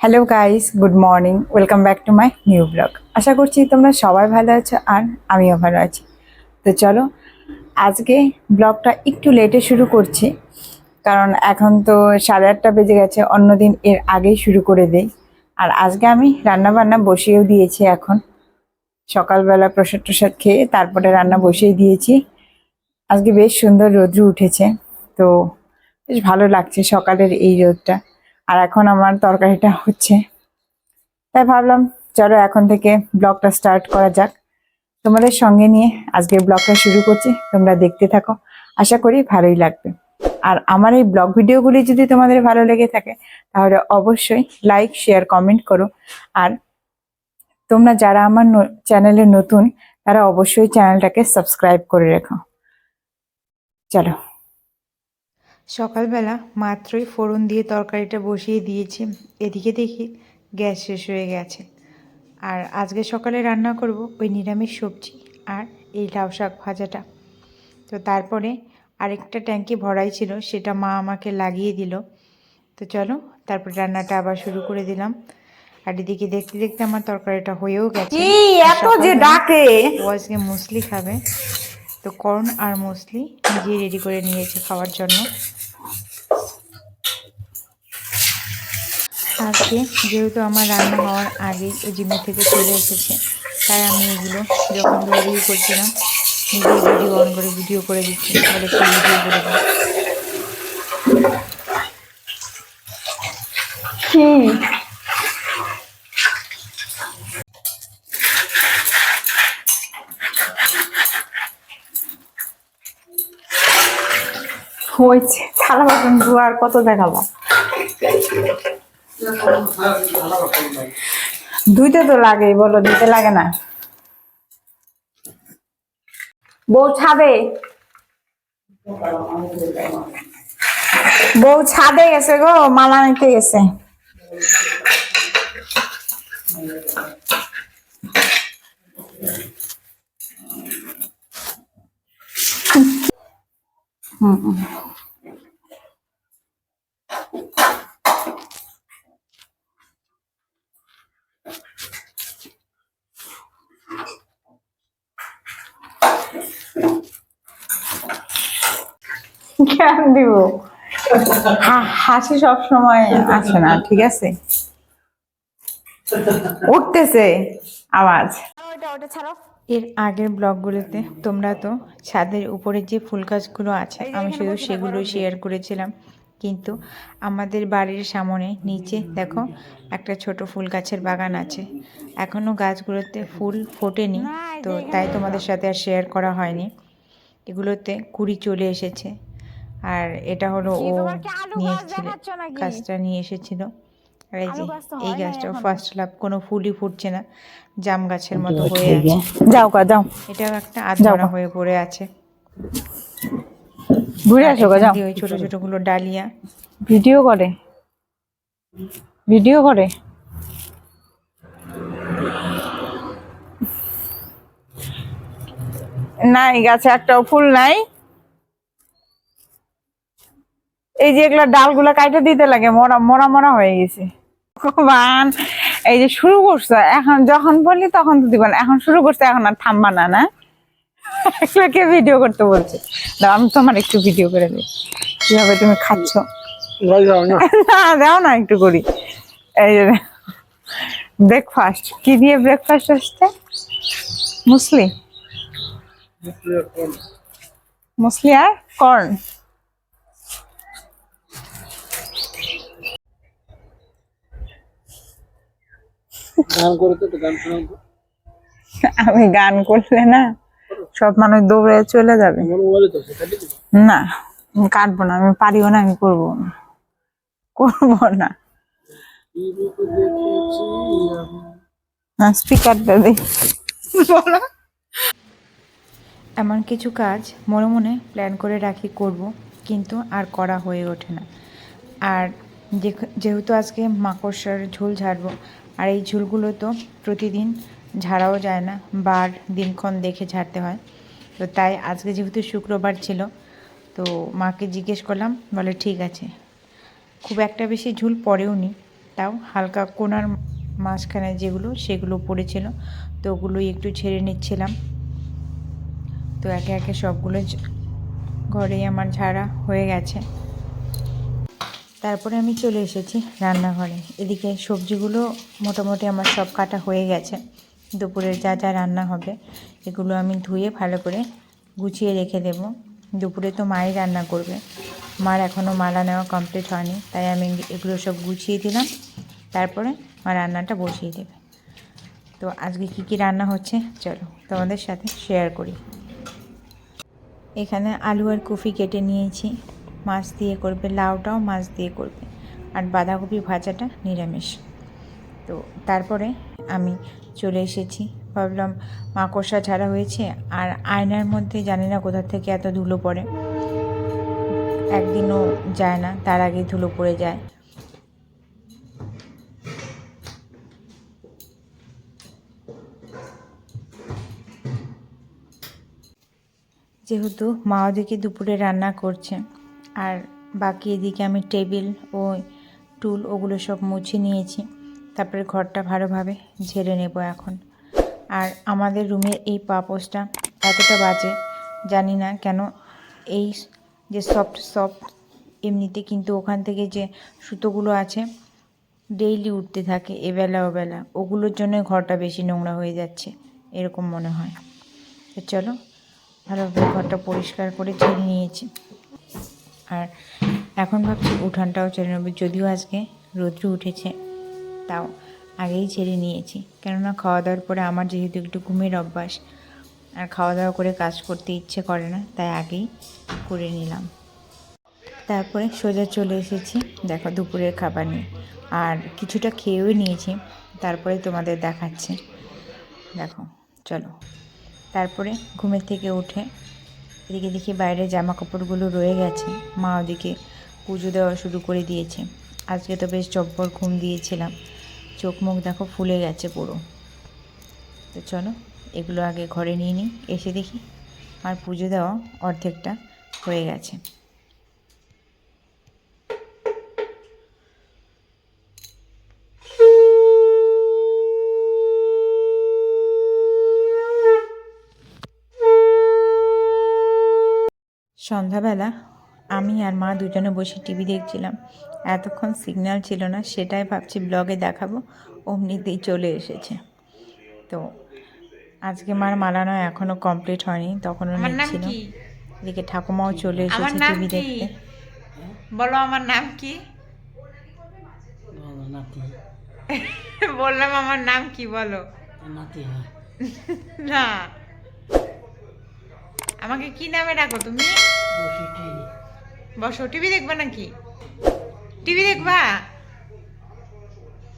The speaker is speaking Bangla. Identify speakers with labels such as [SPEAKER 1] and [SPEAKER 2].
[SPEAKER 1] Hello guys good morning welcome back to my new blog আশা করছি তোমরা সবাই ভালো আছো আর আমিও ভালো আছি। তো চলো, আজকে ব্লগটা একটু লেটে শুরু করছি। কারণ এখন তো সাড়ে আটটা বেজে গেছে, অন্যদিন এর আগেই শুরু করে দেই। আর আজকে আমি রান্না বান্না বসিয়েও দিয়েছি এখন। সকালবেলা প্রসাদ টসাদ খেয়ে তারপরে রান্না বসিয়ে দিয়েছি। আজকে বেশ সুন্দর রৌদ্র উঠেছে, তো বেশ ভালো লাগছে সকালের এই রোদটা। আর এখন আমার তরকারিটা হচ্ছে। তাই ভাবলাম, চলো এখন থেকে ব্লগটা স্টার্ট করা যাক। তোমাদের সঙ্গে নিয়ে আজকের ব্লগটা শুরু করছি, তোমরা দেখতে থাকো। আশা করি ভালোই লাগবে। আর আমার এই ব্লগ ভিডিওগুলি যদি তোমাদের ভালো লেগে থাকে, তাহলে অবশ্যই লাইক, শেয়ার, কমেন্ট করো। আর তোমরা যারা আমার চ্যানেলে নতুন, তারা অবশ্যই চ্যানেলটাকে সাবস্ক্রাইব করে রেখো। চলো। সকালবেলা মাত্রই ফোড়ন দিয়ে তরকারিটা বসিয়ে দিয়েছি। এদিকে দেখি গ্যাস শেষ হয়ে গেছে। আর আজকে সকালে রান্না করব ওই নিরামিষ সবজি আর এই লাউ শাক ভাজাটা। তো তারপরে আরেকটা ট্যাঙ্কি ভরাই ছিল সেটা মা আমাকে লাগিয়ে দিল। তো চলো তারপরে রান্নাটা আবার শুরু করে দিলাম। আর এদিকে দেখতে দেখতে আমার তরকারিটা হয়েও গেছে।
[SPEAKER 2] এত যে ডাকে!
[SPEAKER 1] ও আজকে মুসলি খাবে। তো কর্ন আর মুসলি নিজেই রেডি করে নিয়েছে খাওয়ার জন্য। আজকে যেহেতু আমার রান্না হওয়ার আগেই ও জিমে থেকে চলে এসেছে, তাই আমি এগুলো যখন ভিডিও করছিলাম, নিজেই ভিডিও অন করে ভিডিও করে দিচ্ছি বলে একটু ভিডিও করে দিই
[SPEAKER 2] কি হয়েছে, থালা বাসন ধোয়া আর কত দেখাবো
[SPEAKER 1] ধুইতে তো লাগে বলো দিতে লাগে না।
[SPEAKER 2] বউ ছাদে?
[SPEAKER 1] বউ ছাদে গেছে গো মালা নিতে গেছে। কেন দিব। হাসি সব সময় আসে না ঠিক আছে? উঠতেছে আওয়াজ।
[SPEAKER 2] ওটা ওটা ছাড়ো
[SPEAKER 1] এর আগের ব্লগগুলোতে তোমরা তো ছাদের উপরে যে ফুল গাছগুলো আছে আমি শুধু সেগুলো শেয়ার করেছিলাম। কিন্তু আমাদের বাড়ির সামনে নিচে দেখো একটা ছোট ফুল গাছের বাগান আছে। এখনও গাছগুলোতে ফুল ফোটেনি তো তাই তোমাদের সাথে আর শেয়ার করা হয়নি। এগুলোতে কুড়ি চলে এসেছে। আর এটা হলো ও নিয়ে এসেছিল গাছটা নিয়ে এসেছিল। আর এই যে এই গাছটাও ফার্স্ট লাভ কোনো ফুলই ফুটছে না জাম গাছের মতো হয়ে আছে।
[SPEAKER 2] যাও কা যাও।
[SPEAKER 1] এটাও একটা আধমরা হয়ে পড়ে আছে।
[SPEAKER 2] ঘুরে আসো গা যাও।
[SPEAKER 1] ওই ছোট ছোটগুলো ডালিয়া।
[SPEAKER 2] ভিডিও করে। ভিডিও করে।
[SPEAKER 1] নাই গাছে একটাও ফুল নাই। এই যে এগুলা ডালগুলা কাইটে দিতে লাগে মরা মরা মরা হয়ে গেছে। ভগবান এই যে শুরু করছ এখন যখন বললি তখন তো দিবা না এখন শুরু করছে এখন আর থামবা না না? এগুলোকে ভিডিও করতে বলছে। আমি তোমার একটু ভিডিও করে দিই। কীভাবে তুমি খাচ্ছ? না। দাও না একটু করি। এই যে ব্রেকফাস্ট কি দিয়ে ব্রেকফাস্ট আসছে? মুসলি? মুসলি আর কর্ন
[SPEAKER 3] গান করে তো গান শোনাও
[SPEAKER 1] আমি গান করলে না সব মানুষ দৌড়ে চলে যাবে।
[SPEAKER 3] দিবো
[SPEAKER 1] না আমি কাটবো না আমি পারিও না আমি করব না। করব না। দিই বলো। এমন কিছু কাজ মনে মনে প্ল্যান করে রাখি করব কিন্তু আর করা হয়ে ওঠে না। আর যেহেতু আজকে মাকড়সার ঝোল ঝাড়বো আর এই ঝুলগুলো তো প্রতিদিন ঝাড়াও যায় না, বার দিনক্ষণ দেখে ঝাড়তে হয়। তো তাই আজকে যেহেতু শুক্রবার ছিল, তো মাকে জিজ্ঞেস করলাম, বলে ঠিক আছে। খুব একটা বেশি ঝুল পড়েও নি, তাও হালকা কোনার মাঝখানে যেগুলো সেগুলো পড়েছিল, তো ওগুলোই একটু ছেড়ে নিচ্ছিলাম। তো একে একে সবগুলো ঘরেই আমার ঝাড়া হয়ে গেছে। তারপরে আমি চলে এসেছি রান্নাঘরে। এদিকে সবজিগুলো মোটামুটি আমার সব কাটা হয়ে গেছে। দুপুরের যা যা রান্না হবে, এগুলো আমি ধুয়ে ভালো করে গুছিয়ে রেখে দেব। দুপুরে তো মাই রান্না করবে। মার এখনও মালা নেওয়া কমপ্লিট হয়নি, তাই আমি এগুলো সব গুছিয়ে দিলাম। তারপরে মা রান্নাটা বসিয়ে দেবে। তো আজকে কি কি রান্না হচ্ছে, চলো তোমাদের সাথে শেয়ার করি। এখানে আলু আর কফি কেটে নিয়েছি। মাছ দিয়ে করবে, লাউটাও মাছ দিয়ে করবে। আর বাঁধাকপি ভাজাটা নিরামিষ। তো তারপরে আমি চলে এসেছি। ভাবলাম মাকড়সা ছাড়া হয়েছে। আর আয়নার মধ্যে জানি না কোথা থেকে এত ধুলো পড়ে। একদিনও যায় না, তার আগে ধুলো পড়ে যায়। যেহেতু মা ওদিকে দুপুরে রান্না করছে আর বাকি এদিকে আমি টেবিল ও টুল ওগুলো সব মুছে নিয়েছি। তারপরে ঘরটা ভালোভাবে ঝেড়ে নেব এখন। আর আমাদের রুমের এই পাপোসটা এতটা বাজে, জানি না কেন। এই যে সফট সফট এমনিতে কিন্তু ওখান থেকে যে সুতোগুলো আছে ডেইলি উঠতে থাকে এবেলা ওবেলা। ওগুলোর জন্য ঘরটা বেশি নোংরা হয়ে যাচ্ছে, এরকম মনে হয়। তো চলো, ভালোভাবে ঘরটা পরিষ্কার করে ছেড়ে নিয়েছি। আর এখন ভাবছি উঠানটাও ছেড়ে নেব। যদিও আজকে রৌদ্র উঠেছে, তাও আগেই ছেড়ে নিয়েছি। কেননা খাওয়া দাওয়ার পরে আমার যেহেতু একটু ঘুমের অভ্যাস, আর খাওয়া দাওয়া করে কাজ করতে ইচ্ছে করে না, তাই আগেই করে নিলাম। তারপরে সোজা চলে এসেছি, দেখো দুপুরের খাবার নিয়ে। আর কিছুটা খেয়েও নিয়েছি, তারপরে তোমাদের দেখাচ্ছে। দেখো, চলো। তারপরে ঘুমের থেকে উঠে এদিকে দেখি বাইরে জামা কাপড়গুলো রয়ে গেছে। মা ওদিকে পুজো দেওয়া শুরু করে দিয়েছে। আজকে তো বেশ চব্বর ঘুম দিয়েছিলাম। চোখ মুখ দেখো ফুলে গেছে পুরো। তো চলো, এগুলো আগে ঘরে নিয়ে নিই। এসে দেখি, আর পুজো দেওয়া অর্ধেকটা হয়ে গেছে। সন্ধ্যাবেলা আমি আর মা দুজনে বসে টিভি দেখছিলাম। এতক্ষণ সিগন্যাল ছিল না সেটাই ভাবছি ব্লগে দেখাবো। অমনিতেই চলে এসেছে। তো আজকে মার মালানো এখনও কমপ্লিট হয়নি তখনও নিচ্ছিল এদিকে ঠাকুমাও চলে এসেছে টিভি দেখতে।
[SPEAKER 2] বলো আমার নাম কি? বললাম আমার নাম কি বলো?
[SPEAKER 3] নাতি
[SPEAKER 2] না। আমাকে কি নামে ডাকো তুমি? বসো টিভি। দেখবা নাকি? টিভি দেখবা?